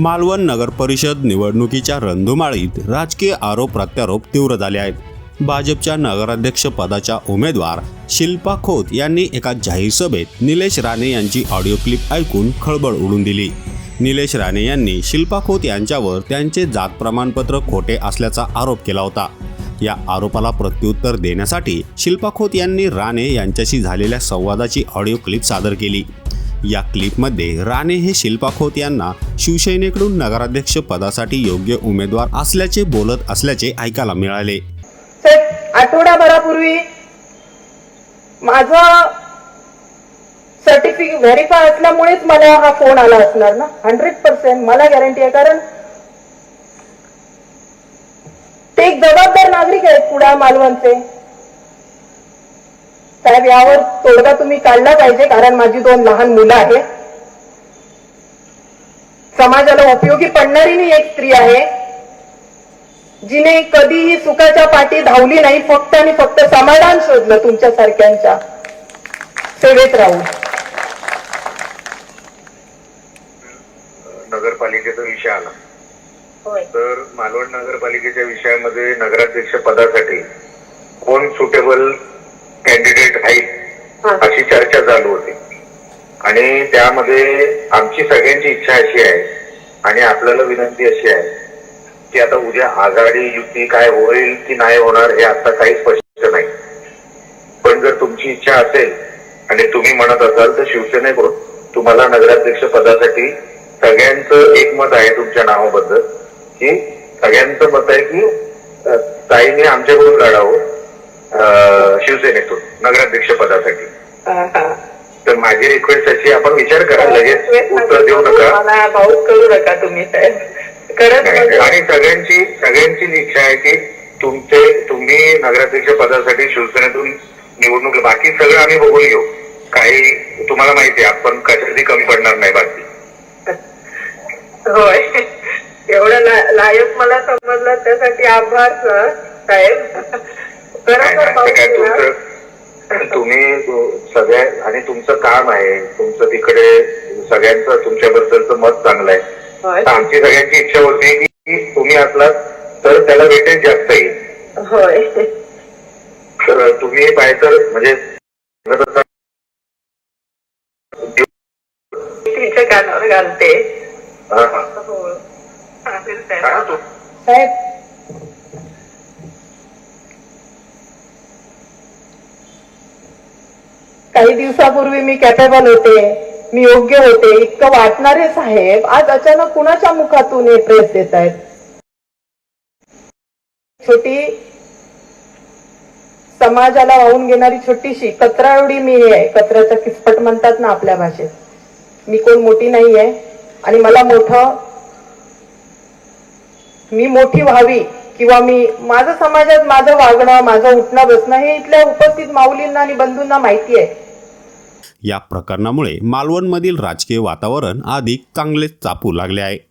मालवण नगर परिषद निवडणुकीच्या रणधुमाळीत राजकीय आरोप प्रत्यारोप तीव्र झाले आहेत. भाजपच्या नगराध्यक्ष पदाच्या उमेदवार शिल्पा खोत यांनी एका जाहीर सभेत निलेश राणे यांची ऑडिओ क्लिप ऐकून खळबळ उडून दिली. निलेश राणे यांनी शिल्पा खोत यांच्यावर त्यांचे जात प्रमाणपत्र खोटे असल्याचा आरोप केला होता. या आरोपाला प्रत्युत्तर देण्यासाठी शिल्पा खोत यांनी राणे यांच्याशी झालेल्या संवादाची ऑडिओ क्लिप सादर केली. या क्लिपमध्ये राणे हे शिल्पा खोत यांना शिवसेनेकडून नगराध्यक्ष पदासाठी योग्य उमेदवार असल्याचे बोलत असल्याचे ऐकायला मिळाले. आठवडाभरापूर्वी माझं सर्टिफिकेट व्हेरीफाय असल्यामुळेच मला हा फोन आला असणार ना? हंड्रेड पर्सेंट मला गॅरंटी आहे. कारण ते एक जबाबदार नागरिक आहेत कुडा मालवणचे. साहेब यावर तोडगा तुम्ही काढला पाहिजे कारण माझी दोन लहान मुलं आहेत. समाजाला उपयोगी पडणारी मी एक स्त्री आहे जिने कधीही सुखाच्या पाठी धावली नाही फक्त आणि फक्त समाधान शोधलं तुमच्या सारख्यांच्या सेवेत राहून. नगरपालिकेचा विषय आला. होय. तर मालवण नगरपालिकेच्या विषयामध्ये नगराध्यक्ष पदासाठी कोण सुटेबल कॅन्डिडेट आहे हा. अशी चर्चा चालू होती. आणि त्यामध्ये आमची सगळ्यांची इच्छा अशी आहे आणि आपल्याला विनंती अशी आहे की आता उद्या आघाडी युती काय होईल की नाही होणार हे आता काही स्पष्ट नाही. पण जर तुमची इच्छा असेल आणि तुम्ही म्हणत असाल तर शिवसेनेकडून तुम्हाला नगराध्यक्ष पदासाठी सगळ्यांचं एकमत आहे तुमच्या नावाबद्दल की सगळ्यांचं मत आहे की ताईने आमच्याकडून लढावं. शिवसेनेतून नगराध्यक्ष पदासाठी. तर माझी रिक्वेस्ट अशी आपण विचार करा लगेच उत्तर देऊ नका. भाऊक करू नका तुम्ही साहेब. म्हणजे- आणि सगळ्यांची सगळ्यांची इच्छा आहे की तुमचे तुम्ही नगराध्यक्ष पदासाठी शिवसेनेतून निवडणूक बाकी सगळं आम्ही बघून घेऊ. काही तुम्हाला माहिती आहे आपण कशातही कमी पडणार नाही बाकी. होय. एवढं लायक मला समजलं त्यासाठी आभार सर साहेब. काय. तुमचं तुम्ही तु- सगळ्या आणि तुमचं काम आहे. तुमचं तिकडे सगळ्यांचं तुमच्याबद्दलचं मत चांगलं आहे. आमची सगळ्यांची इच्छा होती की तुम्ही असलात तर त्याला वेटेज जास्त येईल. होय. तर तुम्ही पाहिजे म्हणजे तिच्या कानावर घालते. हा? साहेब काही दिवसापूर्वी मी कॅपेबल होते मी योग्य होते इतकं वाटणारे साहेब आज अचानक कुणाच्या मुखातून हे प्रेस देत आहेत? छोटी समाजाला वाहून घेणारी छोटीशी कचरा एवढी मी हे आहे. कचऱ्याचा किचपट म्हणतात ना आपल्या भाषेत. मी कोण मोठी नाही आहे. आणि मला मोठं मी मोठी व्हावी किंवा मी माझं समाजात माझं वागणं माझं उठणं बसणं हे इथल्या उपस्थित माऊलींना आणि बंधूंना माहिती आहे. या प्रकरणामुळे मालवणमधील राजकीय वातावरण अधिक चांगलेच चापू लागले आहे.